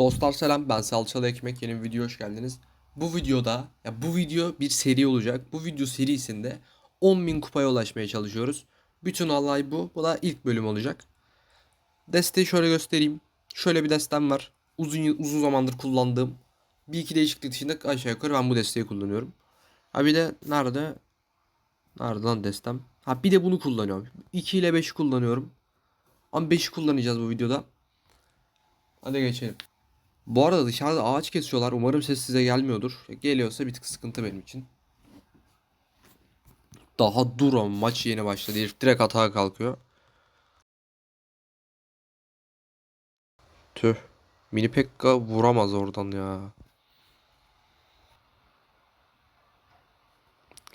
Dostlar selam ben Salçalı Ekmek yeni bir video hoş geldiniz. Bu videoda ya bu video bir seri olacak. Bu video serisinde 10.000 kupaya ulaşmaya çalışıyoruz. Bütün olay bu. Bu da ilk bölüm olacak. Desteği şöyle göstereyim. Şöyle bir destem var. Uzun uzun zamandır kullandığım. Bir iki değişiklik dışında aşağı yukarı ben bu desteği kullanıyorum. Ha bir de nerede? Nerede lan destem? Ha bir de bunu kullanıyorum. 2 ile 5'i kullanıyorum. Ama 5'i kullanacağız bu videoda. Hadi geçelim. Bu arada dışarıda ağaç kesiyorlar. Umarım ses size gelmiyordur. Geliyorsa bir tık sıkıntı benim için. Daha dur maç yeni başladı. Herif direkt atağa kalkıyor. Tüh. Mini Pekka vuramaz oradan ya.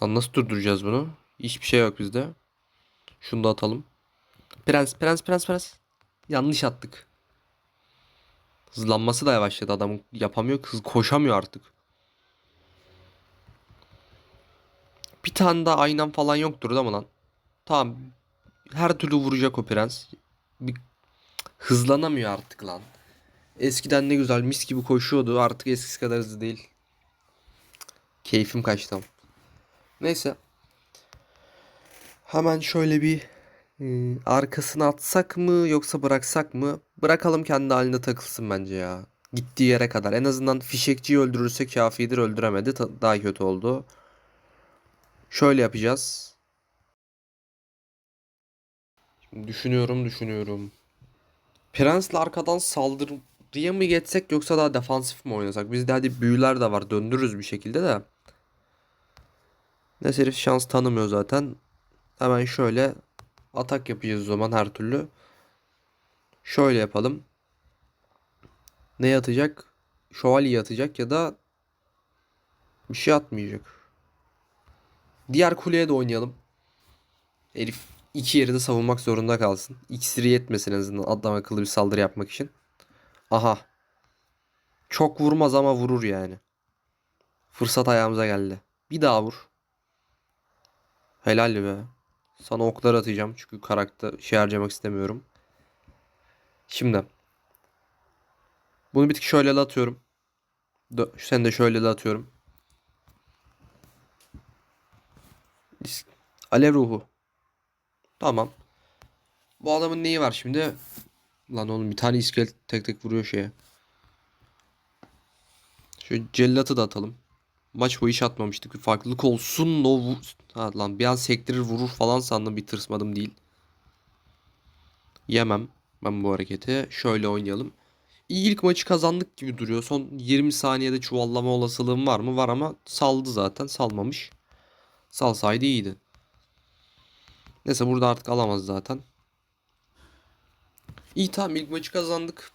Lan nasıl durduracağız bunu? Hiçbir şey yok bizde. Şunu da atalım. Prens, prens, prens, prens. Yanlış attık. Hızlanması da yavaşladı adam yapamıyor hız koşamıyor artık. Bir tane daha aynan falan yoktur değil mi lan? Tamam. Her türlü vuracak o prens. Bir... Hızlanamıyor artık lan. Eskiden ne güzel mis gibi koşuyordu. Artık eskisi kadar hızlı değil. Keyfim kaçtı. Neyse. Hemen şöyle bir ee, arkasına atsak mı yoksa bıraksak mı? Bırakalım kendi halinde takılsın bence ya. Gittiği yere kadar. En azından fişekçiyi öldürürse kafidir öldüremedi. Daha kötü oldu. Şöyle yapacağız. Şimdi düşünüyorum düşünüyorum. Prens'le arkadan saldırıya mı geçsek yoksa daha defansif mi oynasak? Bizde hadi büyüler de var. Döndürürüz bir şekilde de. Ne herif şans tanımıyor zaten. Hemen şöyle atak yapacağız o zaman her türlü. Şöyle yapalım. Ne yatacak? Şövalye atacak ya da bir şey atmayacak. Diğer kuleye de oynayalım. Herif iki yeri de savunmak zorunda kalsın. İksiri yetmesin en azından adam akıllı bir saldırı yapmak için. Aha. Çok vurmaz ama vurur yani. Fırsat ayağımıza geldi. Bir daha vur. Helal be. Sana oklar atacağım çünkü karakter şey harcamak istemiyorum. Şimdi. Bunu bir tık şöyle de atıyorum. Sen de şöyle de atıyorum. Alev ruhu. Tamam. Bu adamın neyi var şimdi? Lan oğlum bir tane iskelet tek tek vuruyor şeye. Şöyle cellatı da atalım. Maç boyu hiç atmamıştık. Bir farklılık olsun. No ha, lan bir an sektirir vurur falan sandım. Bir tırsmadım değil. Yemem ben bu hareketi. Şöyle oynayalım. İlk maçı kazandık gibi duruyor. Son 20 saniyede çuvallama olasılığım var mı? Var ama saldı zaten. Salmamış. Salsaydı iyiydi. Neyse burada artık alamaz zaten. İyi tamam ilk maçı kazandık.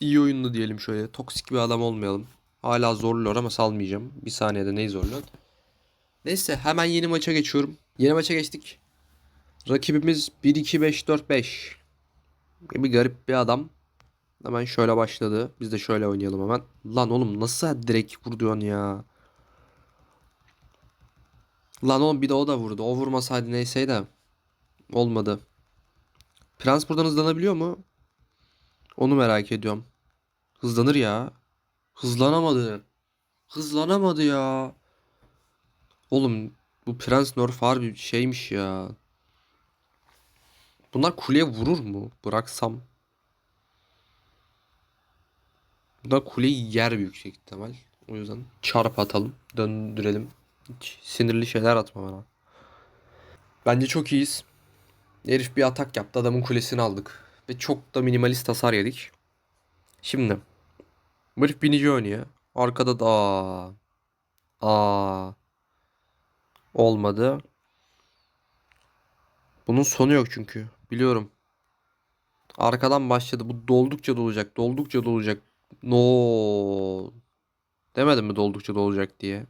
İyi oyundu diyelim şöyle. Toksik bir adam olmayalım. Hala zorluyor ama salmayacağım. Bir saniyede neyi zorluyor? Neyse hemen yeni maça geçiyorum. Yeni maça geçtik. Rakibimiz 1-2-5-4-5. Bir garip bir adam. Hemen şöyle başladı. Biz de şöyle oynayalım hemen. Lan oğlum nasıl direkt vurduyorsun ya? Lan oğlum bir de o da vurdu. O vurmasaydı neyseydi. Olmadı. Prens buradan hızlanabiliyor mu? Onu merak ediyorum. Hızlanır ya. Hızlanamadı. Hızlanamadı ya. Oğlum bu Prens Nerf harbi şeymiş ya. Bunlar kuleye vurur mu? Bıraksam. Bunlar kuleyi yer büyük ihtimal. O yüzden çarp atalım. Döndürelim. Hiç sinirli şeyler atma bana. Bence çok iyiyiz. Herif bir atak yaptı. Adamın kulesini aldık. Ve çok da minimalist hasar yedik. Şimdi. Bu herif binici oynuyor. Arkada da aa. Aa. Olmadı. Bunun sonu yok çünkü. Biliyorum. Arkadan başladı. Bu doldukça dolacak. Doldukça dolacak. No. Demedim mi doldukça dolacak diye.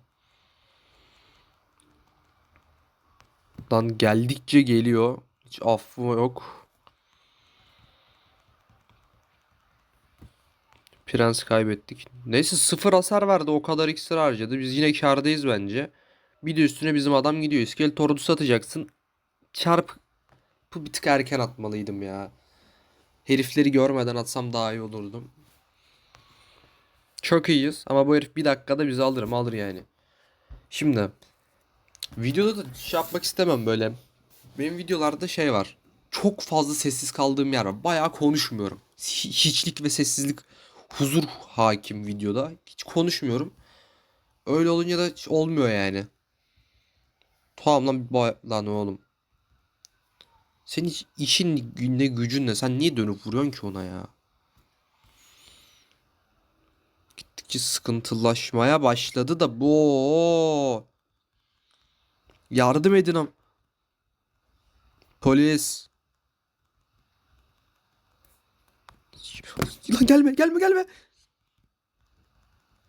Lan geldikçe geliyor. Hiç affı yok. Prens kaybettik. Neyse sıfır hasar verdi. O kadar iksir harcadı. Biz yine kârdayız bence. Bir de üstüne bizim adam gidiyor. İskelet ordu satacaksın. Çarp bu bir tık erken atmalıydım ya. Herifleri görmeden atsam daha iyi olurdu. Çok iyiyiz ama bu herif bir dakikada bizi alır? Alır yani. Şimdi videoda da şey yapmak istemem böyle. Benim videolarda şey var. Çok fazla sessiz kaldığım yer var. Bayağı konuşmuyorum. Hi- Hiçlik ve sessizlik huzur hakim videoda. Hiç konuşmuyorum. Öyle olunca da olmuyor yani. Tamam lan, ba- lan oğlum. Senin işin ne gücün ne? Sen niye dönüp vuruyorsun ki ona ya? Gittikçe sıkıntılaşmaya başladı da bu. Yardım edin am. Polis. Lan gelme gelme gelme.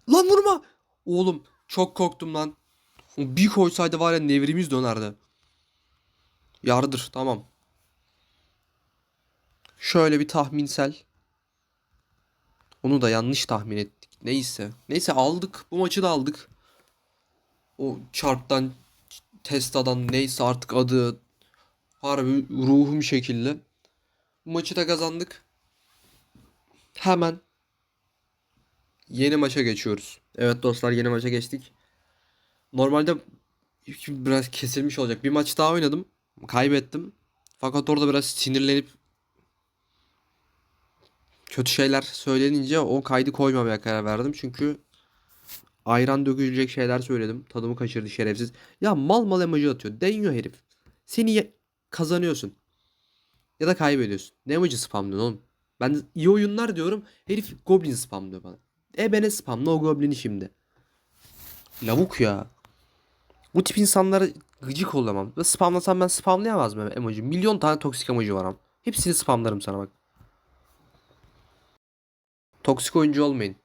Lan vurma. Oğlum çok korktum lan. Bir koysaydı var ya nevrimiz dönerdi. Yardır tamam. Şöyle bir tahminsel. Onu da yanlış tahmin ettik. Neyse. Neyse aldık. Bu maçı da aldık. O çarptan, testadan neyse artık adı. Harbi ruhum şekilde. Bu maçı da kazandık. Hemen yeni maça geçiyoruz. Evet dostlar yeni maça geçtik. Normalde biraz kesilmiş olacak. Bir maç daha oynadım. Kaybettim. Fakat orada biraz sinirlenip kötü şeyler söylenince o kaydı koymamaya karar verdim. Çünkü ayran dökülecek şeyler söyledim. Tadımı kaçırdı şerefsiz. Ya mal mal emoji atıyor. Deniyor herif. Seni kazanıyorsun. Ya da kaybediyorsun. Ne emoji spamlıyorsun oğlum? Ben iyi oyunlar diyorum. Herif goblin spamlıyor bana. E bene spamla o goblini şimdi. Lavuk ya. Bu tip insanlara gıcık olamam. Ve spamlasam ben spamlayamaz mıyım emoji? Milyon tane toksik emoji var. Hepsini spamlarım sana bak. Toksik oyuncu olmayın.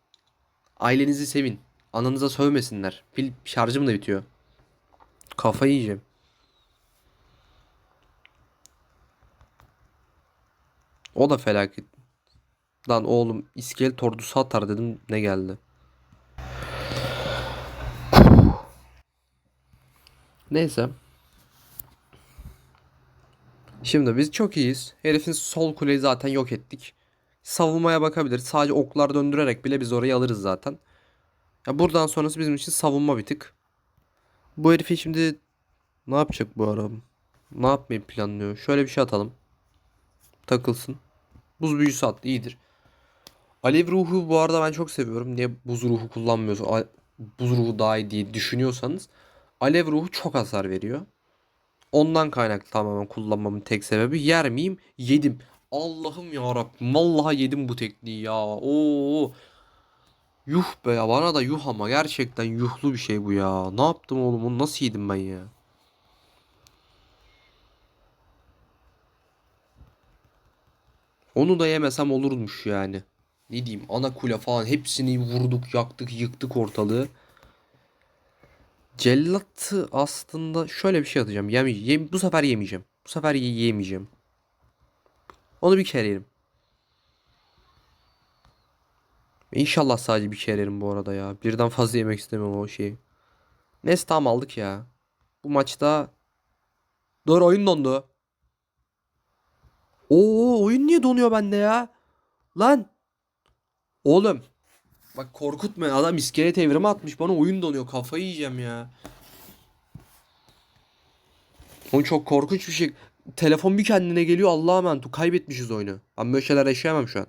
Ailenizi sevin. Ananıza sövmesinler. Pil şarjım da bitiyor. Kafayı yiyeceğim. O da felaket. Lan oğlum iskelet ordusu atar dedim ne geldi. Neyse. Şimdi biz çok iyiyiz. Herifin sol kuleyi zaten yok ettik. Savunmaya bakabilir. Sadece oklar döndürerek bile biz orayı alırız zaten. Ya buradan sonrası bizim için savunma bir tık. Bu herifi şimdi ne yapacak bu ara? Ne yapmayı planlıyor? Şöyle bir şey atalım. Takılsın. Buz büyüsü attı. iyidir. Alev ruhu bu arada ben çok seviyorum. Niye buz ruhu kullanmıyorsa a- buz ruhu daha iyi diye düşünüyorsanız alev ruhu çok hasar veriyor. Ondan kaynaklı tamamen kullanmamın tek sebebi yer miyim? Yedim. Allah'ım ya Rabbim. Vallahi yedim bu tekniği ya. Oo. Yuh be ya bana da yuh ama gerçekten yuhlu bir şey bu ya. Ne yaptım oğlum onu nasıl yedim ben ya? Onu da yemesem olurmuş yani. Ne diyeyim ana kule falan hepsini vurduk yaktık yıktık ortalığı. Cellatı aslında şöyle bir şey atacağım. Yeme yem bu sefer yemeyeceğim. Bu sefer ye- yemeyeceğim. Onu bir kere yerim. İnşallah sadece bir kere yerim bu arada ya. Birden fazla yemek istemiyorum o şeyi. Neyse tamam aldık ya. Bu maçta Dur oyun dondu. Oo oyun niye donuyor bende ya? Lan. Oğlum. Bak korkutma adam iskelet evrimi atmış bana oyun donuyor kafayı yiyeceğim ya. O çok korkunç bir şey. Telefon bir kendine geliyor Allah'a emanet. Kaybetmişiz oyunu. Ben böyle şeyler yaşayamam şu an.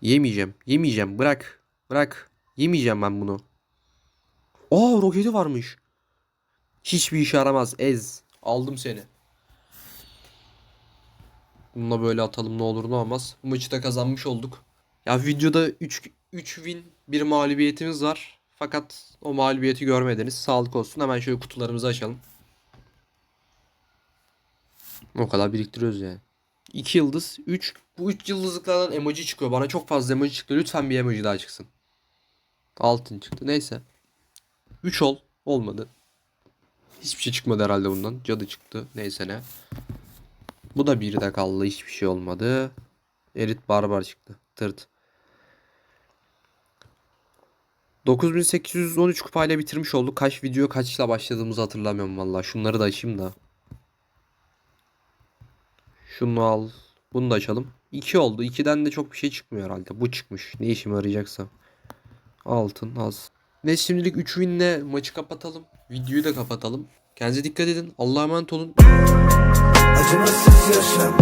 Yemeyeceğim. Yemeyeceğim. Bırak. Bırak. Yemeyeceğim ben bunu. Aa roketi varmış. Hiçbir işe yaramaz. Ez. Aldım seni. Bununla böyle atalım ne olur ne olmaz. Maçı da kazanmış olduk. Ya videoda 3 3 win bir mağlubiyetimiz var. Fakat o mağlubiyeti görmediniz. Sağlık olsun. Hemen şöyle kutularımızı açalım. O kadar biriktiriyoruz yani. 2 yıldız, 3. Bu 3 yıldızlıklardan emoji çıkıyor. Bana çok fazla emoji çıktı. Lütfen bir emoji daha çıksın. Altın çıktı. Neyse. 3 ol. Olmadı. Hiçbir şey çıkmadı herhalde bundan. Cadı çıktı. Neyse ne. Bu da bir de kaldı. Hiçbir şey olmadı. Erit barbar çıktı. Tırt. 9813 kupayla bitirmiş olduk. Kaç video kaçla başladığımızı hatırlamıyorum valla. Şunları da açayım da. Şunu al. Bunu da açalım. 2 oldu. 2'den de çok bir şey çıkmıyor herhalde. Bu çıkmış. Ne işime yarayacaksa. Altın az. Ne şimdilik 3 winle maçı kapatalım. Videoyu da kapatalım. Kendinize dikkat edin. Allah'a emanet olun. Acımasız yaşam